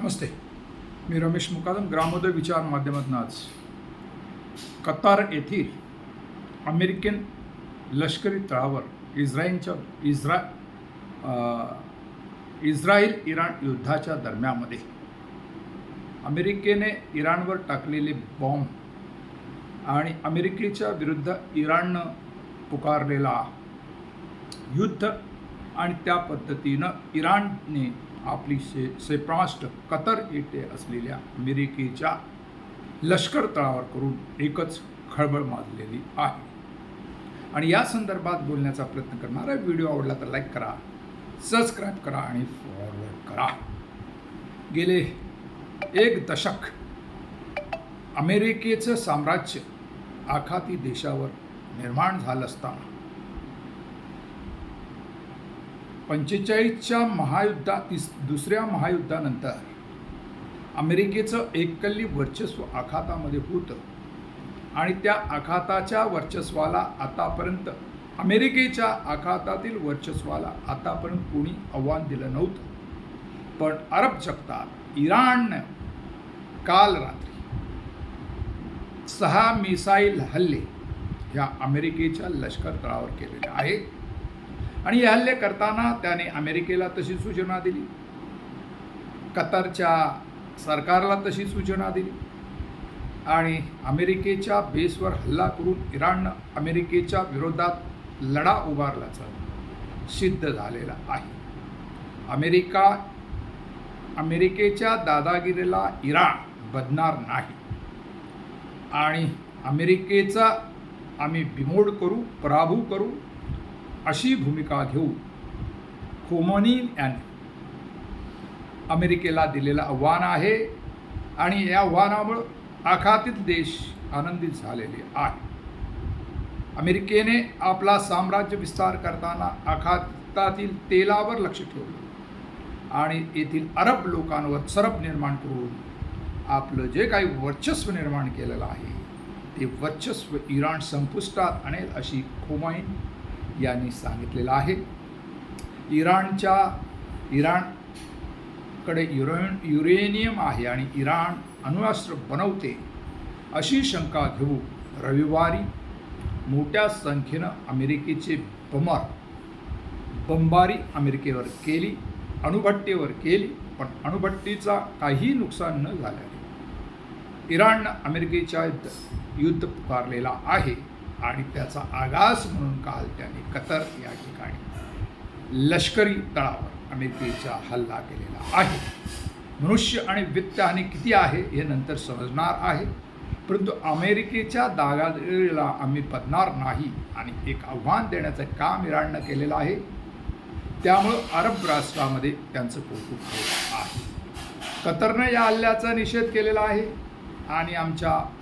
नमस्ते. मी रमेश मुकादम ग्रामोदय विचार माध्यमातून आज. कतार येथील अमेरिकन लष्करी तळावर इस्रायलच्या इस्रा इस्रायल इराण युद्धाच्या दरम्यामध्ये अमेरिकेने इराणवर टाकलेले बॉम्ब आणि अमेरिकेच्या विरुद्ध इराणनं पुकारलेला युद्ध आणि त्या पद्धतीनं इराणने आपली से क्षेपणास्त्र कतर येथे असलेल्या अमेरिकेच्या लष्कर तळावर करून एकच खळबळ माजलेली आहे. आणि या संदर्भात बोलण्याचा प्रयत्न करणारा व्हिडिओ आवडला तर लाईक करा सबस्क्राईब करा आणि फॉरवर्ड करा. गेले एक दशक अमेरिकेचं साम्राज्य आखाती देशावर निर्माण झालं असताना पंचेचाळीसच्या महायुद्धात तिस दुसऱ्या महायुद्धानंतर अमेरिकेचं एककल्ली वर्चस्व आखातामध्ये होतं आणि त्या आखाताच्या वर्चस्वाला आतापर्यंत अमेरिकेच्या आखातातील वर्चस्वाला आतापर्यंत कोणी आव्हान दिलं नव्हतं. पण अरब जगतात इराणनं काल रात्री सहा मिसाईल हल्ले ह्या अमेरिकेच्या लष्कर तळावर केलेले आहेत. आणि हे हल्ले करताना त्याने अमेरिकेला तशी सूचना दिली. कतारच्या सरकारला तशी सूचना दिली. आणि अमेरिकेच्या बेसवर हल्ला करून इराणनं अमेरिकेच्या विरोधात लढा उभारल्याचं सिद्ध झालेलं आहे. अमेरिका अमेरिकेच्या दादागिरीला इराण बदणार नाही. आणि अमेरिकेचा आम्ही बिमोड करू पराभू करू अशी भूमिका घेऊन खोमनी यांनी अमेरिकेला दिलेलं आव्हान आहे आणि या आव्हानामुळं आखातीत देश आनंदित झालेले आहे. अमेरिकेने आपला साम्राज्य विस्तार करताना आखातातील तेलावर लक्ष ठेवलं आणि येथील अरब लोकांवर सरप निर्माण करून आपलं जे काही वर्चस्व निर्माण केलेलं आहे ते वर्चस्व इराण संपुष्टात आणेल अशी खोमाईन यांनी सांगितलेलं आहे. इराणच्या इराणकडे युरेन युरेनियम आहे आणि इराण अणुअस्त्र बनवते अशी शंका घेऊन रविवारी मोठ्या संख्येनं अमेरिकेचे बमर बंबारी अमेरिकेवर केली अणुभट्टीवर केली पण अणुभट्टीचा काही नुकसान न झाल्याने इराणनं अमेरिकेच्या युद्ध युद्ध पुकारलेला आहे. आणि त्याचा आगास म्हणून काल त्याने कतर या ठिकाणी लष्करी तळावर अमेरिकेचा हल्ला केलेला आहे. मनुष्य आणि वित्त आणि किती आहे हे नंतर समजणार आहे. परंतु अमेरिकेच्या दागागिरीला आम्ही पदणार नाही आणि एक आव्हान देण्याचं काम इराणनं केलेलं आहे. त्यामुळं अरब राष्ट्रामध्ये त्यांचं कौतुक होत आहे. कतरनं या हल्ल्याचा निषेध केलेला आहे आणि आमच्या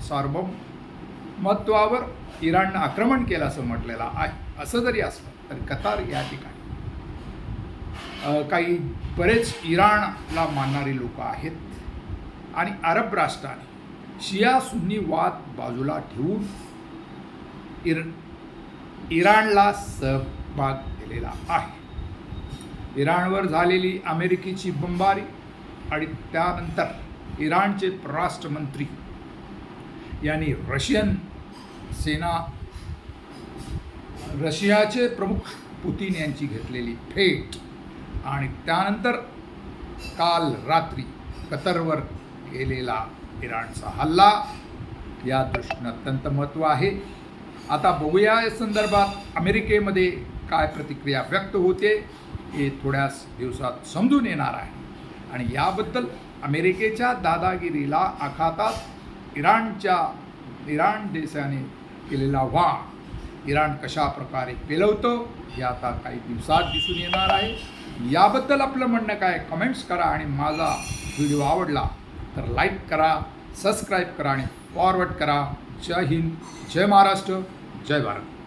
महत्त्वावर इराणनं आक्रमण केलं असं म्हटलेलं आहे. असं जरी असलं तरी कतार या ठिकाणी. काही बरेच इराणला मानणारी लोक आहेत. आणि अरब राष्ट्राने शिया सुन्नी वाद बाजूला ठेवून इर इराणला सहभाग दिलेला आहे. इराणवर झालेली अमेरिकेची बंबारी आणि त्यानंतर इराणचे परराष्ट्रमंत्री यांनी रशियन सेना रशियाचे प्रमुख पुतीन यांची घेतलेली भेट. आणि त्यानंतर काल रात्री कतरवर केलेला इराणचा हल्ला या दृष्टीनं अत्यंत महत्त्व आहे. आता बघूया या संदर्भात अमेरिकेमध्ये काय प्रतिक्रिया व्यक्त होते हे थोड्याच दिवसात समजून येणार आहे. आणि याबद्दल अमेरिकेच्या दादागिरीला आखातात इराणच्या इराण देशाने केलेला वा इराण कशा प्रकारे पेलवतो हे आता काही दिवसात दिसून येणार आहे. याबद्दल आपलं म्हणणं काय? कमेंट्स करा आणि माझा व्हिडिओ आवडला तर लाईक करा सबस्क्राईब करा आणि फॉरवर्ड करा. जय हिंद जय महाराष्ट्र जय भारत.